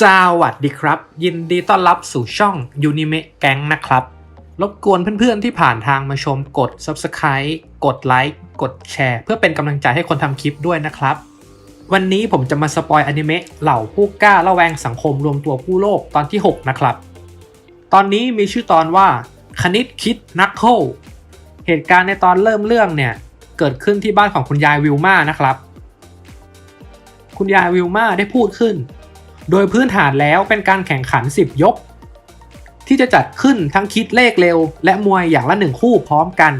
สวัสดีครับ ยินดีต้อนรับสู่ช่องยูนิเมะแก๊งนะครับ รบกวนเพื่อนๆที่ผ่านทางมาชมกด Subscribe กดไลค์กดแชร์ เพื่อเป็นกำลังใจให้คนทำคลิปด้วยนะครับ วันนี้ผมจะมาสปอยอนิเมะเหล่าผู้กล้าละแวงสังคมรวมตัวผู้โลกตอนที่ 6 นะครับ ตอนนี้มีชื่อตอนว่า คณิตคิดนักโคเหตุการณ์ในตอนเริ่มเรื่องเนี่ย เกิดขึ้นที่บ้านของคุณยายวิลมานะครับ คุณยายวิลมาได้พูดขึ้น โดยพื้นฐานแล้วเป็นการแข่งขัน 10 ยก ที่จะจัดขึ้นทั้งคิดเลขเร็ว และมวยอย่างละหนึ่งคู่พร้อมกัน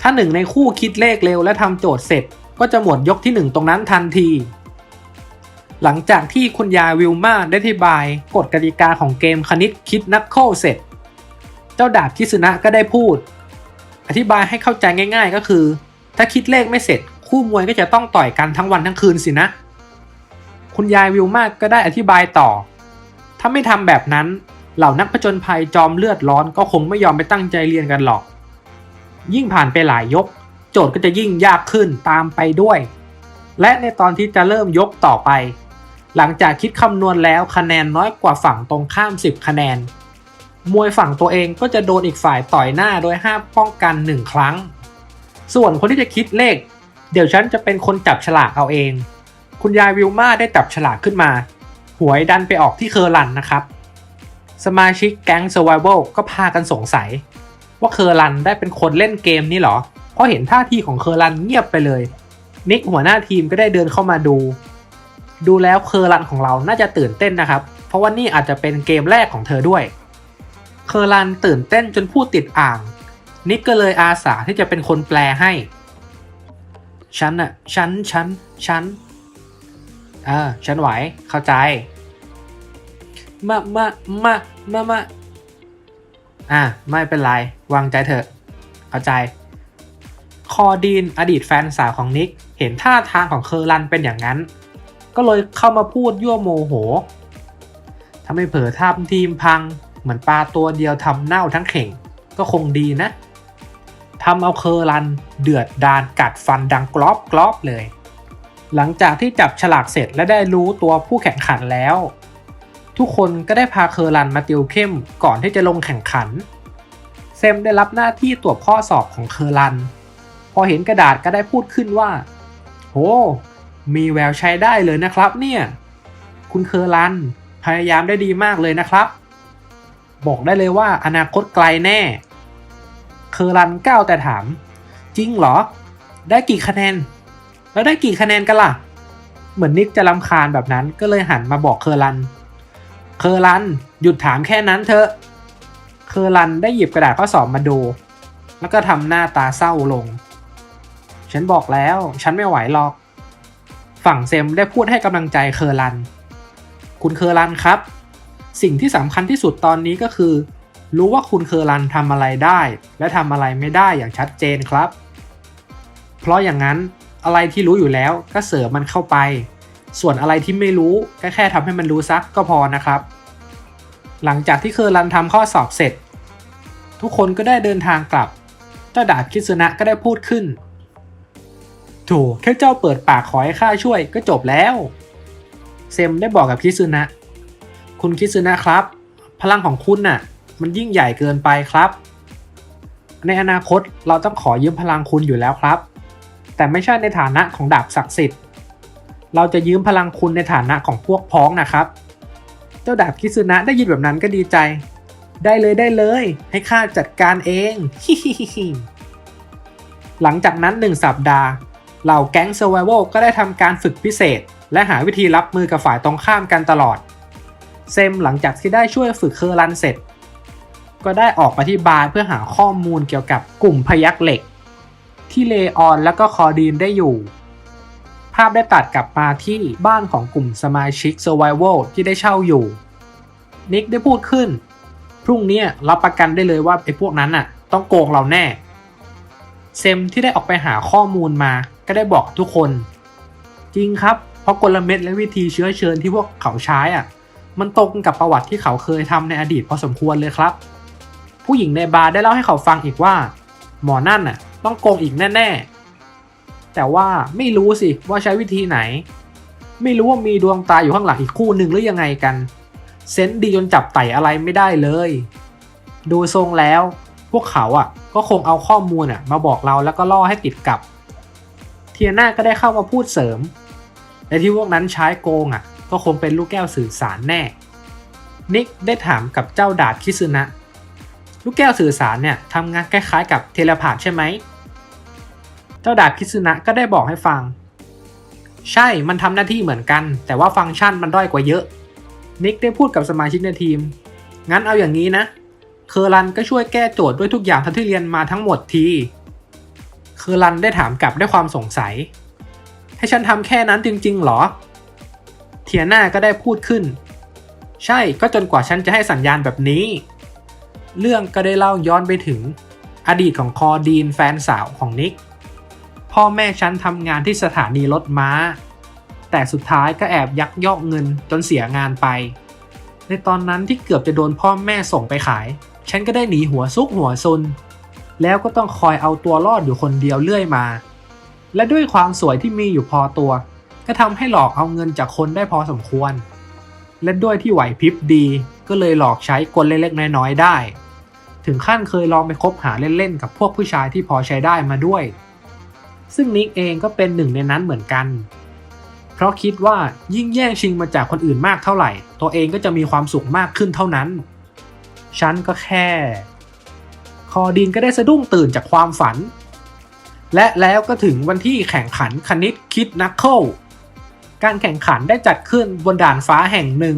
ถ้าหนึ่งในคู่คิดเลขเร็วและทำโจทย์เสร็จ ก็จะหมดยกที่ 1 ตรงนั้นทันที หลังจากที่คุณยายวิลมาได้อธิบายกฎกติกาของเกมคณิตคิดนักโคเสร็จ เจ้าดาบคิสุนะก็ได้พูด อธิบายให้เข้าใจง่าย ๆ ก็คือ ถ้าคิดเลขไม่เสร็จคู่มวยก็จะต้องต่อยกันทั้งวันทั้งคืนสินะ คุณยายวิลมากก็ได้อธิบายต่อ ถ้าไม่ทำแบบนั้น เหล่านักผจญภัยจอมเลือดร้อนก็คงไม่ยอมไปตั้งใจเรียนกันหรอก ยิ่งผ่านไปหลายยก โจทย์ก็จะยิ่งยากขึ้นตามไปด้วย และในตอนที่จะเริ่มยกต่อไป หลังจากคิดคำนวณแล้วคะแนนน้อยกว่าฝั่งตรงข้าม 10 คะแนน มวยฝั่งตัวเองก็จะโดนอีกฝ่ายต่อยหน้าโดยห้ามป้องกัน 1 ครั้ง ส่วนคนที่จะคิดเลข เดี๋ยวฉันจะเป็นคนจับฉลากเอาเอง คุณยายวิลมาได้จับฉลากขึ้นมา หวยดันไปออกที่เคอร์ลันนะครับ สมาชิกแก๊ง Survival ก็พากันสงสัย ว่าเคอร์ลันได้เป็นคนเล่นเกมนี้หรอ เพราะเห็นท่าทีของเคอร์ลันเงียบไปเลย นิกหัวหน้าทีมก็ได้เดินเข้ามาดู ดูแล้วเคอร์ลันของเราน่าจะตื่นเต้นนะครับ เพราะว่านี่อาจจะเป็นเกมแรกของเธอด้วย เคอร์ลันตื่นเต้นจนพูดติดอ่าง นิกก็เลยอาสาที่จะเป็นคนแปลให้ ฉันอะฉัน ฉัน ฉัน เออ ฉันไหว เข้าใจ มา มา มา มา มา อะ ไม่เป็นไร วางใจเถอะ เข้าใจ คอดีนอดีตแฟนสาวของนิก เห็นท่าทางของเคอร์ลันเป็นอย่างนั้น ก็เลยเข้ามาพูดยั่วโมโหถ้าไม่เผลอทำทีมพัง เหมือนปลาตัวเดียวทำเน่าทั้งเข่ง ก็คงดีนะทำเอาเคอร์ลันเดือดดานกัดฟันดังกรอบกรอบเลย หลังจากที่จับฉลากเสร็จและได้รู้ตัวผู้แข่งขันแล้ว ทุกคนก็ได้พาเคอร์ลันมาติวเข้มก่อนที่จะลงแข่งขัน เซมได้รับหน้าที่ตรวจข้อสอบของเคอร์ลัน พอเห็นกระดาษก็ได้พูดขึ้นว่า โห มีแววใช้ได้เลยนะครับเนี่ย คุณเคอร์ลัน พยายามได้ดีมากเลยนะครับ บอกได้เลยว่าอนาคตไกลแน่ เคอร์ลันก้าวแต่ถาม จริงเหรอ ได้กี่คะแนน แล้วได้กี่คะแนนกันล่ะ เหมือนนิกจะลำคาญแบบนั้นก็เลยหันมาบอกเคอร์ลัน เคอร์ลัน หยุดถามแค่นั้นเถอะ เคอร์ลันได้หยิบกระดาษข้อสอบมาดู แล้วก็ทำหน้าตาเศร้าลง ฉันบอกแล้ว ฉันไม่ไหวหรอก ฝั่งเซมได้พูดให้กำลังใจเคอร์ลัน คุณเคอร์ลันครับ สิ่งที่สำคัญที่สุดตอนนี้ก็คือ รู้ว่าคุณเคอร์ลันทำอะไรได้ และทำอะไรไม่ได้อย่างชัดเจนครับ เพราะอย่างนั้น อะไรที่รู้อยู่แล้วก็เสริมมันเข้าไป ส่วนอะไรที่ไม่รู้ก็แค่ทำให้มันรู้ซักก็พอนะครับ หลังจากที่เคอร์ลันทำข้อสอบเสร็จ ทุกคนก็ได้เดินทางกลับ เจ้าดาบคิสุนะก็ได้พูดขึ้นโถแค่เจ้าเปิดปากขอให้ข้าช่วยก็จบแล้ว เซมได้บอกกับคิซึนะ คุณคิซึนะครับ พลังของคุณน่ะ มันยิ่งใหญ่เกินไปครับ ในอนาคตเราต้องขอยืมพลังคุณอยู่แล้วครับ แต่ไม่ใช่ในฐานะของดาบศักดิ์สิทธิ์ เราจะยืมพลังคุณในฐานะของพวกพ้องนะครับ เจ้าดาบคิซึนะได้ยินแบบนั้นก็ดีใจ ได้เลยได้เลย ให้ข้าจัดการเองหลังจากนั้นหนึ่งสัปดาห์ เหล่าแก๊ง Survival ก็ได้ทำการฝึกพิเศษ และหาวิธีรับมือกับฝ่ายตรงข้ามกันตลอด เซมหลังจากที่ได้ช่วยฝึกเคอร์ลันเสร็จ ก็ได้ออกมาที่บาร์เพื่อหาข้อมูลเกี่ยวกับกลุ่มพยักเหล็ก ที่เลออนและก็คอดีนได้อยู่ ภาพได้ตัดกลับมาที่บ้านของกลุ่มสมาชิก Survival ที่ได้เช่าอยู่ นิกได้พูดขึ้น พรุ่งนี้รับประกันได้เลยว่าไอ้พวกนั้นน่ะ ต้องโกงเราแน่ เซมที่ได้ออกไปหาข้อมูลมาก็ได้บอกทุกคน จริงครับ เพราะกลเม็ดและวิธีเชื้อเชิญที่พวกเขาใช้อะ มันตรงกับประวัติที่เขาเคยทำในอดีตพอสมควรเลยครับ ผู้หญิงในบาร์ได้เล่าให้เขาฟังอีกว่า หมอนั่นน่ะ ต้องโกงอีกแน่ๆ แต่ว่าไม่รู้สิว่าใช้วิธีไหน ไม่รู้ว่ามีดวงตาอยู่ข้างหลังอีกคู่หนึ่งหรือยังไงกัน เซนดีจนจับไต่อะไรไม่ได้เลย ดูทรงแล้ว พวกเขาอะก็คงเอาข้อมูลอะมาบอกเราแล้วก็ล่อให้ติดกับ เทียนาก็ได้เข้ามาพูดเสริมและที่พวกนั้นใช้โกงอะ ก็คงเป็นลูกแก้วสื่อสารแน่ นิกได้ถามกับเจ้าดาดคิซึนะ ลูกแก้วสื่อสารเนี่ยทำงานคล้ายๆกับเทเลพาธใช่ไหม เจ้าดาบคิซึนะก็ได้บอกให้ฟัง ใช่ มันทำหน้าที่เหมือนกัน แต่ว่าฟังก์ชันมันด้อยกว่าเยอะ นิกได้พูดกับสมาชิกในทีม งั้นเอาอย่างนี้นะ เคอร์รันก็ช่วยแก้โจทย์ด้วยทุกอย่างทั้งที่เรียนมาทั้งหมดที เคอร์รันได้ถามกลับด้วยความสงสัย ให้ฉันทำแค่นั้นจริงๆหรอ เทียน่าก็ได้พูดขึ้น ใช่ ก็จนกว่าฉันจะให้สัญญาณแบบนี้ เรื่องก็ได้เล่าย้อนไปถึงอดีตของคอดีนแฟนสาวของนิก พ่อแม่ฉันทำงานที่สถานีรถม้า แต่สุดท้ายก็แอบยักยอกเงินจนเสียงานไป ในตอนนั้นที่เกือบจะโดนพ่อแม่ส่งไปขาย ฉันก็ได้หนีหัวซุกหัวซุน แล้วก็ต้องคอยเอาตัวรอดอยู่คนเดียวเรื่อยมา และด้วยความสวยที่มีอยู่พอตัว ก็ทำให้หลอกเอาเงินจากคนได้พอสมควร และด้วยที่ไหวพริบดีก็เลยหลอกใช้กลเล็กๆน้อยๆได้ ถึงขั้นเคยลองไปคบหาเล่นๆ กับพวกผู้ชายที่พอใช้ได้มาด้วย ซึ่งนิกเองก็เป็นหนึ่งในนั้นเหมือนกัน เพราะคิดว่ายิ่งแย่งชิงมาจากคนอื่นมากเท่าไหร่ ตัวเองก็จะมีความสุขมากขึ้นเท่านั้น ฉันก็แค่ คอดินก็ได้สะดุ้งตื่นจากความฝัน และแล้วก็ถึงวันที่แข่งขันคณิตคิดนักเคิลการแข่งขันได้จัดขึ้นบนด่านฟ้าแห่งหนึ่ง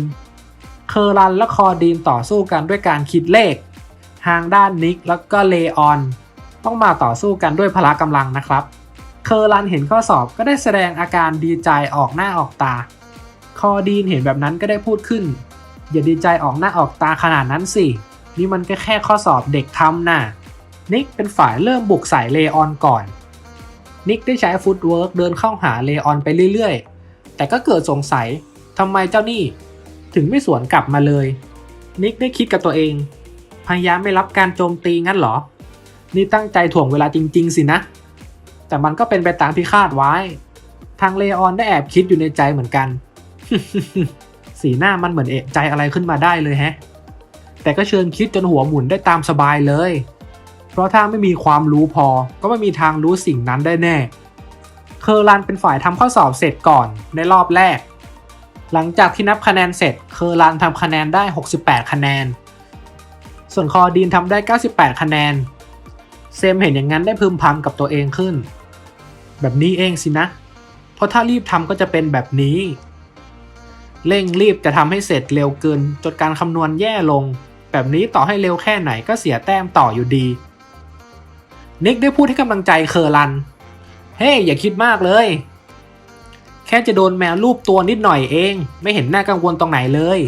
เคอรันและคอดีนต่อสู้กันด้วยการคิดเลข ทางด้านนิกแล้วก็เลออน ต้องมาต่อสู้กันด้วยพละกำลังนะครับ เคอร์ลันเห็นข้อสอบก็ได้แสดงอาการดีใจออกหน้าออกตา คอดีนเห็นแบบนั้นก็ได้พูดขึ้น อย่าดีใจออกหน้าออกตาขนาดนั้นสิ นี่มันก็แค่ข้อสอบเด็กทำน่ะ นิกเป็นฝ่ายเริ่มบุกใส่เลออนก่อน นิกได้ใช้ฟุตเวิร์กเดินเข้าหาเลออนไปเรื่อยๆ แต่ก็เกิดสงสัยทำไมเจ้านี่ ถึงไม่สวนกลับมาเลย นิกได้คิดกับตัวเอง พยายามไม่รับการโจมตีงั้นเหรอ นี่ตั้งใจถ่วงเวลาจริง ๆ สินะ แต่มันก็เป็นไปตามที่คาดไว้ ทางเลออนได้แอบคิดอยู่ในใจเหมือนกัน สีหน้ามันเหมือนเอะใจอะไรขึ้นมาได้เลยแฮะ แต่ก็เชิญคิดจนหัวหมุนได้ตามสบายเลย เพราะถ้าไม่มีความรู้พอ ก็ไม่มีทางรู้สิ่งนั้นได้แน่ เคอร์รันเป็นฝ่ายทำข้อสอบเสร็จก่อนในรอบแรกหลังจากที่นับคะแนนเสร็จเคอร์รันทำคะแนนได้ 68 คะแนน ส่วนคอดีนทำได้ 98 คะแนน เซมเห็นอย่างนั้นได้พึมพำกับตัวเองขึ้น แบบนี้เองสินะ เพราะถ้ารีบทำก็จะเป็นแบบนี้ เร่งรีบจะทำให้เสร็จเร็วเกินจนการคำนวณแย่ลง แบบนี้ต่อให้เร็วแค่ไหนก็เสียแต้มต่ออยู่ดี นิกได้พูดให้กำลังใจเคอร์รัน เฮ้ยอย่าคิดมากเลย แค่จะโดนแมวรูปตัวนิดหน่อยเอง ไม่เห็นน่ากังวลตรงไหนเลย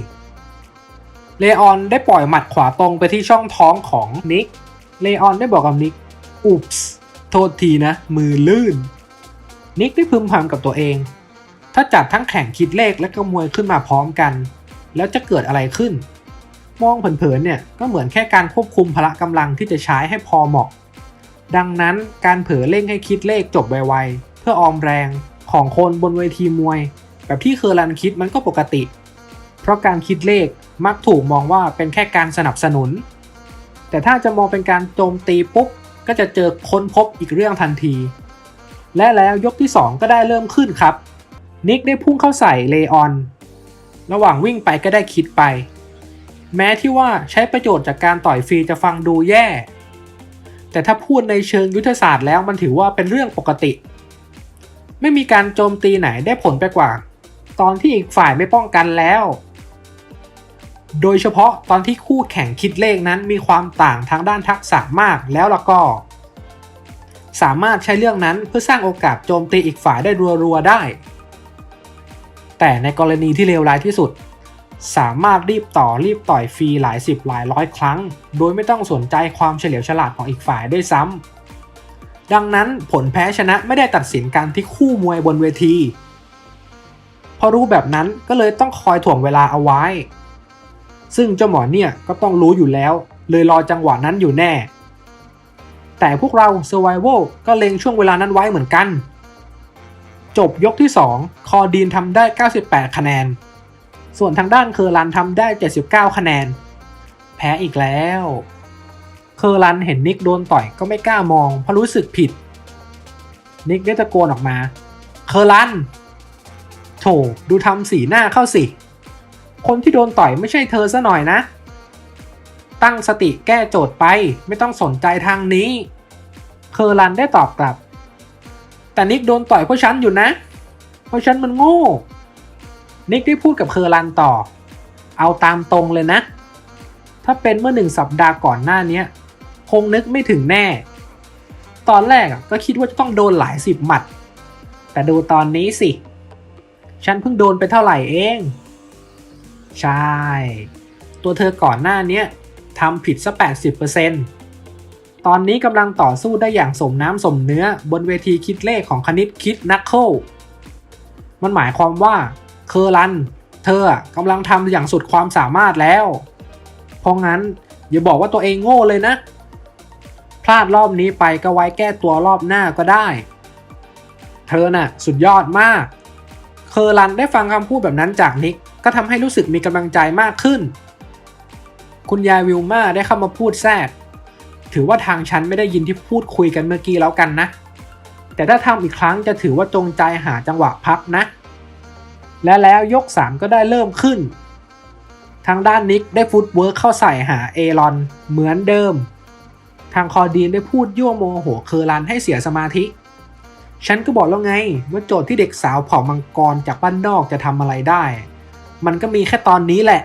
เลออนได้ปล่อยหมัดขวาตรงไปที่ช่องท้องของนิก เลออนได้บอกกับนิก อุ๊ปส์โทษทีนะ มือลื่น นิกได้พึมพำกับตัวเอง ถ้าจัดทั้งแข่งคิดเลขและก็มวยขึ้นมาพร้อมกัน แล้วจะเกิดอะไรขึ้น มองเผินๆเนี่ยก็เหมือนแค่การควบคุมพละกำลังที่จะใช้ให้พอเหมาะ ดังนั้นการเผลอเร่งให้คิดเลขจบไวๆเพื่อออมแรงของคนบนเวทีมวย แบบที่เคอร์รันคิดมันก็ปกติ เพราะการคิดเลข มักถูกมองว่าเป็นแค่การสนับสนุน แต่ถ้าจะมองเป็นการโจมตีปุ๊บ ก็จะเจอค้นพบอีกเรื่องทันที และแล้วยกที่ 2 ก็ได้เริ่มขึ้นครับ นิกได้พุ่งเข้าใส่เลออน ระหว่างวิ่งไปก็ได้คิดไป แม้ที่ว่าใช้ประโยชน์จากการต่อยฟรีจะฟังดูแย่ แต่ถ้าพูดในเชิงยุทธศาสตร์แล้วมันถือว่าเป็นเรื่องปกติ ไม่มีการโจมตีไหนได้ผลไปกว่า ตอนที่อีกฝ่ายไม่ป้องกันแล้ว โดยเฉพาะตอนที่คู่แข่งคิดเลขนั้นมีความต่างทางด้านทักษะมากแล้วละก็ สามารถใช้เรื่องนั้นเพื่อสร้างโอกาสโจมตีอีกฝ่ายได้รัวๆได้ แต่ในกรณีที่เลวร้ายที่สุด สามารถรีบต่อรีบต่อยฟรีหลายสิบหลายร้อยครั้ง โดยไม่ต้องสนใจความเฉลียวฉลาดของอีกฝ่ายด้วยซ้ำดังนั้นผลแพ้ชนะไม่ได้ตัดสินการที่คู่มวยบนเวทีพอรู้แบบนั้นก็เลยต้องคอยถ่วงเวลาเอาไว้ ซึ่งเจ้าหมอเนี่ยก็ต้องรู้อยู่แล้ว เลยรอจังหวะนั้นอยู่แน่ แต่พวกเรา Survival ก็เล็งช่วงเวลานั้นไว้เหมือนกัน จบยกที่ 2 คอดีนทำได้ 98 คะแนน ส่วนทางด้านเคอร์รันทำได้ 79 คะแนน แพ้อีกแล้ว เคอร์รันเห็นนิกโดนต่อยก็ไม่กล้ามองเพราะรู้สึกผิด นิกได้ตะโกนออกมา เคอร์รันโถดูทำสีหน้าเข้าสิ คนที่โดนต่อยไม่ใช่เธอซะหน่อยนะ ตั้งสติแก้โจทย์ไปไม่ต้องสนใจทางนี้ เคอรันได้ตอบกลับ แต่นิกโดนต่อยเพราะฉันอยู่นะ เพราะฉันมันโง่ นิกได้พูดกับเคอรันต่อ เอาตามตรงเลยนะ ถ้าเป็นเมื่อหนึ่งสัปดาห์ก่อนหน้านี้คงนึกไม่ถึงแน่ ตอนแรกก็คิดว่าจะต้องโดนหลายสิบหมัด แต่ดูตอนนี้สิ ฉันเพิ่งโดนไปเท่าไหร่เอง ใช่ ตัวเธอก่อนหน้านี้ทำผิดซะ 80%ตอนนี้กำลังต่อสู้ได้อย่างสมน้ำสมเนื้อบนเวทีคิดเลขของคณิตคิดนักเคิลมันหมายความว่าเคอร์รัน เธอกำลังทำอย่างสุดความสามารถแล้ว เพราะงั้นอย่าบอกว่าตัวเองโง่เลยนะ พลาดรอบนี้ไปก็ไว้แก้ตัวรอบหน้าก็ได้ เธอน่ะ สุดยอดมาก เคอร์รันได้ฟังคำพูดแบบนั้นจากนิก ก็ทำให้รู้สึกมีกำลังใจมากขึ้น คุณยายวิลมาได้เข้ามาพูดแทรก ถือว่าทางฉันไม่ได้ยินที่พูดคุยกันเมื่อกี้แล้วกันนะ แต่ถ้าทำอีกครั้งจะถือว่าจงใจหาจังหวะพักนะ และแล้วยก 3 ก็ได้เริ่มขึ้น ทางด้านนิกได้ฟุตเวิร์กเข้าใส่หาเอรอนเหมือนเดิม ทางคอดีนได้พูดยั่วโมโหเคอร์รันให้เสียสมาธิฉันก็บอกแล้วไงว่าโจทย์ที่เด็กสาวเผ่ามังกรจากบ้านนอกจะทำอะไรได้ มันก็มีแค่ตอนนี้แหละ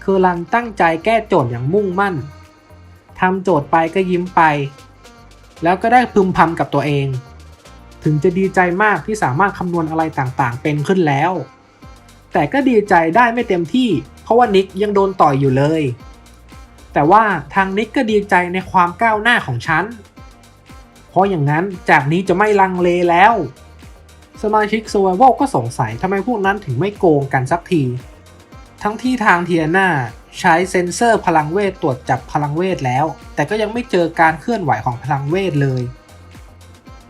เคอร์รันตั้งใจแก้โจทย์อย่างมุ่งมั่นทำโจทย์ไปก็ยิ้มไป แล้วก็ได้พึมพำกับตัวเอง ถึงจะดีใจมากที่สามารถคำนวณอะไรต่างๆ เป็นขึ้นแล้ว แต่ก็ดีใจได้ไม่เต็มที่ เพราะว่านิกยังโดนต่อยอยู่เลย แต่ว่าทางนิกก็ดีใจในความก้าวหน้าของฉัน เพราะอย่างนั้นจากนี้จะไม่ลังเลแล้ว สมาชิก s u r v i v a l ก็สงสัยทำไมพวกนั้นถึงไม่โกงกันสักที ทั้งที่ทางเทียนาใช้เซ็นเซอร์พลังเวทตรวจจับพลังเวทแล้ว แต่ก็ยังไม่เจอการเคลื่อนไหวของพลังเวทเลย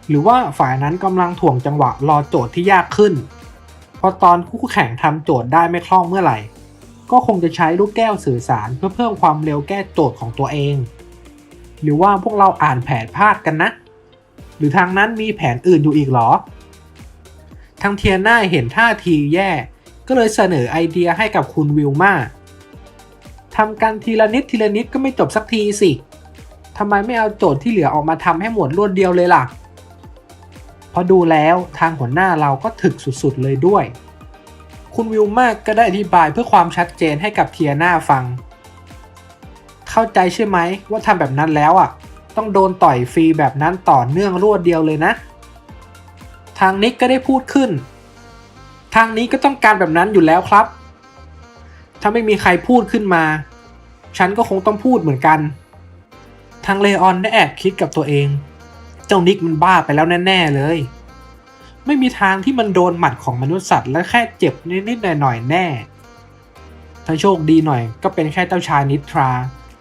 หรือว่าฝ่ายนั้นกำลังถ่วงจังหวะรอโจทย์ที่ยากขึ้นเพราะตอนคู่แข่งทำโจทย์ได้ไม่คล่องเมื่อไหร่ ก็คงจะใช้ลูกแก้วสื่อสารเพื่อเพิ่มความเร็วแก้โจทย์ของตัวเอง หรือว่าพวกเราอ่านแผนพลาดกันนะ หรือทางนั้นมีแผนอื่นอยู่อีกหรอ ทางเทียน่าเห็นท่าทีแย่ ก็เลยเสนอไอเดียให้กับคุณวิลมาทำกันทีละนิดทีละนิดก็ไม่จบสักทีสิทำไมไม่เอาโจทย์ที่เหลือออกมาทำให้หมดรวดเดียวเลยล่ะ พอดูแล้วทางหัวหน้าเราก็ถึกสุดๆเลยด้วย คุณวิลมาก็ได้อธิบายเพื่อความชัดเจนให้กับเทียน่าฟัง เข้าใจใช่ไหมว่าทำแบบนั้นแล้วอะ ต้องโดนต่อยฟรีแบบนั้นต่อเนื่องรวดเดียวเลยนะ ทางนิกก็ได้พูดขึ้น ทางนี้ก็ต้องการแบบนั้นอยู่แล้วครับ ถ้าไม่มีใครพูดขึ้นมา ฉันก็คงต้องพูดเหมือนกัน ทางเลออนได้แอบคิดกับตัวเอง เจ้านิกมันบ้าไปแล้วแน่ๆเลย ไม่มีทางที่มันโดนหมัดของมนุษย์สัตว์และแค่เจ็บนิดๆหน่อยๆแน่ ถ้าโชคดีหน่อย ก็เป็นแค่เจ้าชายนิทรา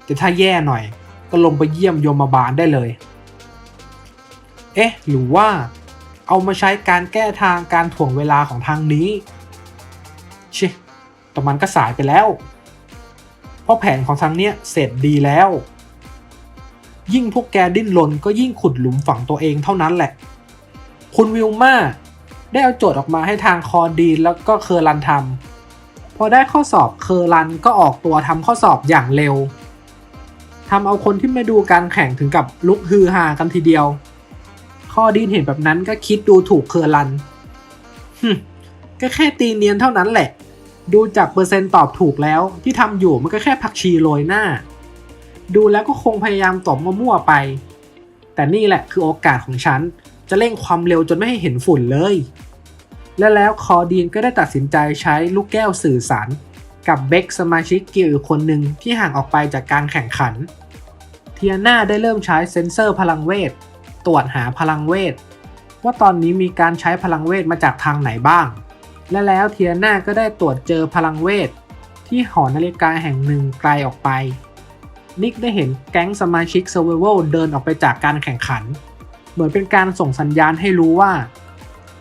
แต่ถ้าแย่หน่อย ก็ลงไปเยี่ยมโยมบาลได้เลย เอ๊ะ หรือว่า เอามาใช้การแก้ทางการถ่วงเวลาของทางนี้ ชิแต่มันก็สายไปแล้ว เพราะแผนของทางเนี้ยเสร็จดีแล้ว ยิ่งพวกแกดิ้นรนก็ยิ่งขุดหลุมฝังตัวเองเท่านั้นแหละ คุณวิลมาได้เอาโจทย์ออกมาให้ทางคอดีแล้วก็เคอร์รันทำพอได้ข้อสอบเคอร์รันก็ออกตัวทำข้อสอบอย่างเร็วทำเอาคนที่มาดูการแข่งถึงกับลุกฮือฮากันทีเดียว คอดีนเห็นแบบนั้นก็คิดดูถูกเคอร์รันฮึมก็แค่ตีเนียนเท่านั้นแหละ ดูจากเปอร์เซ็นต์ตอบถูกแล้ว ที่ทำอยู่มันก็แค่ผักชีโรยหน้า ดูแล้วก็คงพยายามตบมั่วๆไป แต่นี่แหละคือโอกาสของฉัน จะเร่งความเร็วจนไม่ให้เห็นฝุ่นเลย และแล้วคอดีนก็ได้ตัดสินใจใช้ลูกแก้วสื่อสารกับเบคสมาชิกกิลคนหนึ่งที่ห่างออกไปจากการแข่งขัน เทียนาได้เริ่มใช้เซ็นเซอร์พลังเวท ตรวจหาพลังเวท ว่าตอนนี้มีการใช้พลังเวทมาจากทางไหนบ้าง และแล้วเทียนาก็ได้ตรวจเจอพลังเวท ที่หอนาฬิกาแห่งหนึ่งไกลออกไป นิกได้เห็นแก๊งสมาชิก Survival เดินออกไปจากการแข่งขัน เหมือนเป็นการส่งสัญญาณให้รู้ว่า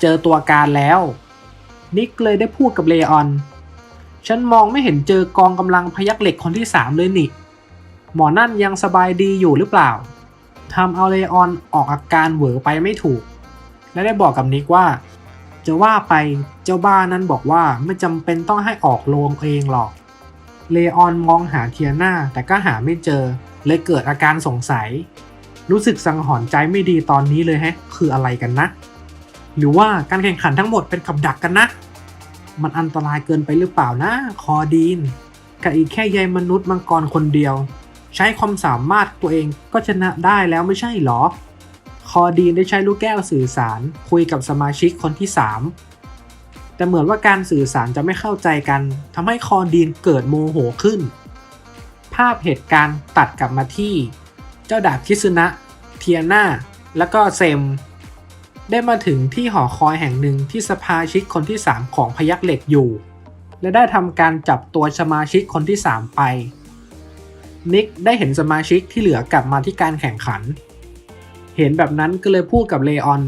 เจอตัวการแล้ว นิกเลยได้พูดกับเลออน ฉันมองไม่เห็นเจอกองกำลังพยักเหล็กคนที่สามเลยนี่หมอนั่นยังสบายดีอยู่หรือเปล่า ทำเอาเลออนออกอาการเหวอไปไม่ถูก และได้บอกกับนิกว่า จะว่าไปเจ้าบ้านนั้นบอกว่าไม่จำเป็นต้องให้ออกโรงเองหรอก เลออนมองหาเทียนาแต่ก็หาไม่เจอ เลยเกิดอาการสงสัย รู้สึกสังหรณ์ใจไม่ดีตอนนี้เลยแฮะ คืออะไรกันนะ หรือว่าการแข่งขันทั้งหมดเป็นกับดักกันนะ มันอันตรายเกินไปหรือเปล่านะ คอดีนกับอีกแค่ใยมนุษย์มังกรคนเดียว ใช้ความสามารถตัวเองก็ชนะได้แล้วไม่ใช่หรอ คอดีนได้ใช้ลูกแก้วสื่อสารคุยกับสมาชิกคนที่ 3 แต่เหมือนว่าการสื่อสารจะไม่เข้าใจกันทำให้คอดีนเกิดโมโหขึ้น ภาพเหตุการณ์ตัดกลับมาที่ เจ้าดาบคิซึนะ เทียนาแล้วก็เซม ได้มาถึงที่หอคอยแห่งหนึ่งที่สมาชิกคนที่ 3 ของพยักเหล็กอยู่ และได้ทำการจับตัวสมาชิกคนที่ 3 ไป นิกได้เห็นสมาชิกที่เหลือกลับมาที่การแข่งขัน เห็นแบบนั้นก็เลยพูดกับเลออน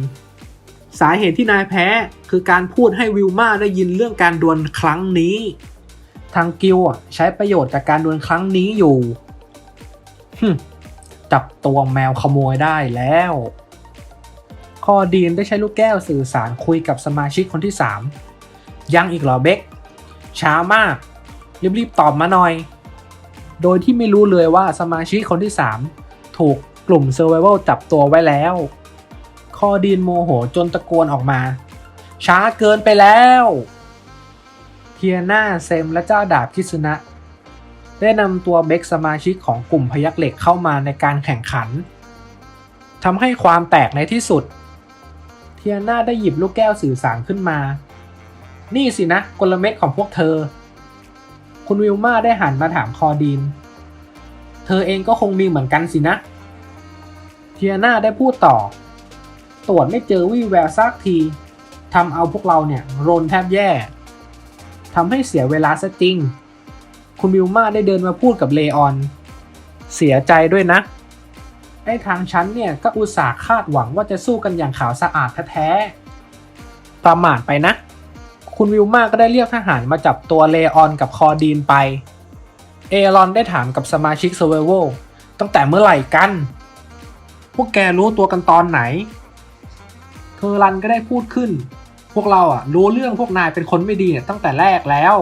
สาเหตุที่นายแพ้คือการพูดให้วิลมาได้ยินเรื่องการดวลครั้งนี้ ทางกิลใช้ประโยชน์จากการดวลครั้งนี้อยู่จับตัวแมวขโมยได้แล้ว คอดีนได้ใช้ลูกแก้วสื่อสารคุยกับสมาชิกคนที่ 3 ยังอีกเหรอเบคช้ามาก รีบๆตอบมาหน่อย โดยที่ไม่รู้เลยว่าสมาชิกคนที่ 3 ถูกกลุ่ม Survival จับตัวไว้แล้ว คอดีนโมโหจนตะโกนออกมา ช้าเกินไปแล้วเทียนาเซมและเจ้าดาบคิสุนะได้นำตัวเบคสมาชิกของกลุ่มพยักเหล็กเข้ามาในการแข่งขันทำให้ความแตกในที่สุด เทียนาได้หยิบลูกแก้วสื่อสารขึ้นมา นี่สินะกลเม็ดของพวกเธอ คุณวิลมาได้หันมาถามคอดีน เธอเองก็คงมีเหมือนกันสินะ เทียนาได้พูดต่อ ตรวจไม่เจอวี่แววซักทีทำเอาพวกเราเนี่ยโรนแทบแย่ทำให้เสียเวลาซะจริง คุณวิลมาได้เดินมาพูดกับเลออน เสียใจด้วยนะ ไอ้ทางฉันเนี่ยก็อุตส่าห์คาดหวังว่าจะสู้กันอย่างขาวสะอาดแท้ๆประมาทไปนะ คุณวิลมาก็ได้เรียกทหารมาจับตัวเลออนกับคอดีนไป เอรอนได้ถามกับสมาชิกเซเวอร์ตั้งแต่เมื่อไหร่กัน พวกแกรู้ตัวกันตอนไหนเคอรันก็ได้พูดขึ้น พวกเราอะรู้เรื่องพวกนายเป็นคนไม่ดีเนี่ยตั้งแต่แรกแล้ว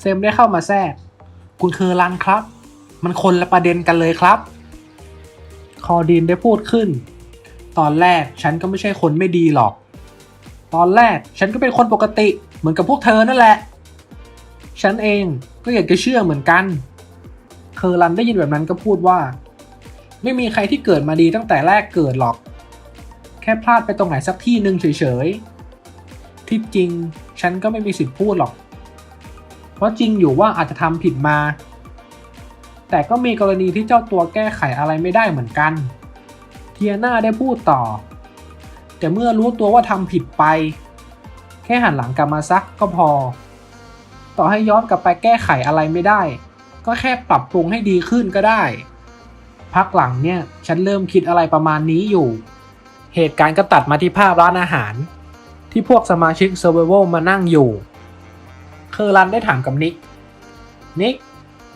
เซมได้เข้ามาแทรก คุณเคอรันครับ มันคนละประเด็นกันเลยครับ คอดีนได้พูดขึ้น ตอนแรกฉันก็ไม่ใช่คนไม่ดีหรอก ตอนแรกฉันก็เป็นคนปกติเหมือนกับพวกเธอนั่นแหละ ฉันเองก็อยากจะเชื่อเหมือนกัน เคอรันได้ยินแบบนั้นก็พูดว่า ไม่มีใครที่เกิดมาดีตั้งแต่แรกเกิดหรอก แค่พลาดไปตรงไหนสักที่หนึ่งเฉยๆ ที่จริงฉันก็ไม่มีสิทธิ์พูดหรอก เพราะจริงอยู่ว่าอาจจะทำผิดมา แต่ก็มีกรณีที่เจ้าตัวแก้ไขอะไรไม่ได้เหมือนกัน เทียนาได้พูดต่อ แต่เมื่อรู้ตัวว่าทำผิดไป แค่หันหลังกลับมาซักก็พอ ต่อให้ย้อนกลับไปแก้ไขอะไรไม่ได้ ก็แค่ปรับปรุงให้ดีขึ้นก็ได้ พักหลังเนี่ยฉันเริ่มคิดอะไรประมาณนี้อยู่ เหตุการณ์ก็ตัดมาที่ภาพร้านอาหาร ที่พวกสมาชิก Survival มานั่งอยู่เคอรันได้ถามกับนิก นิก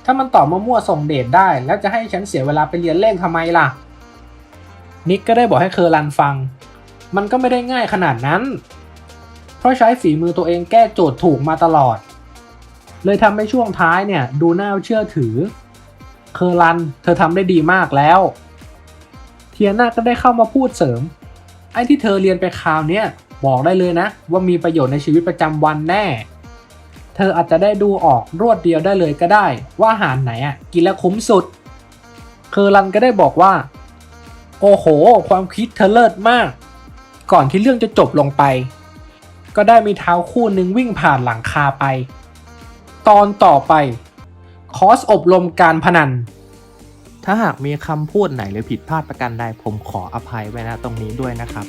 ถ้ามันตอบมั่วๆส่งเดทได้ แล้วจะให้ฉันเสียเวลาไปเรียนเล่นทำไมล่ะ นิกก็ได้บอกให้เคอรันฟัง มันก็ไม่ได้ง่ายขนาดนั้น เพราะใช้ฝีมือตัวเองแก้โจทย์ถูกมาตลอด เลยทำให้ช่วงท้ายเนี่ยดูน่าเชื่อถือ เคอรันเธอทำได้ดีมากแล้ว เทียนาก็ได้เข้ามาพูดเสริม ไอ้ที่เธอเรียนไปคราวเนี้ยบอกได้เลยนะ ว่ามีประโยชน์ในชีวิตประจำวันแน่ เธออาจจะได้ดูออกรวดเดียวได้เลยก็ได้ ว่าอาหารไหนอะกินแล้วคุ้มสุด เคอรันก็ได้บอกว่า โอ้โห ความคิดเธอเลิศมาก ก่อนที่เรื่องจะจบลงไป ก็ได้มีเท้าคู่หนึ่งวิ่งผ่านหลังคาไป ตอนต่อไป คอร์สอบรมการพนัน ถ้าหากมีคำพูดไหนหรือผิดพลาดประการใดผมขออภัยไว้นะตรงนี้ด้วยนะครับ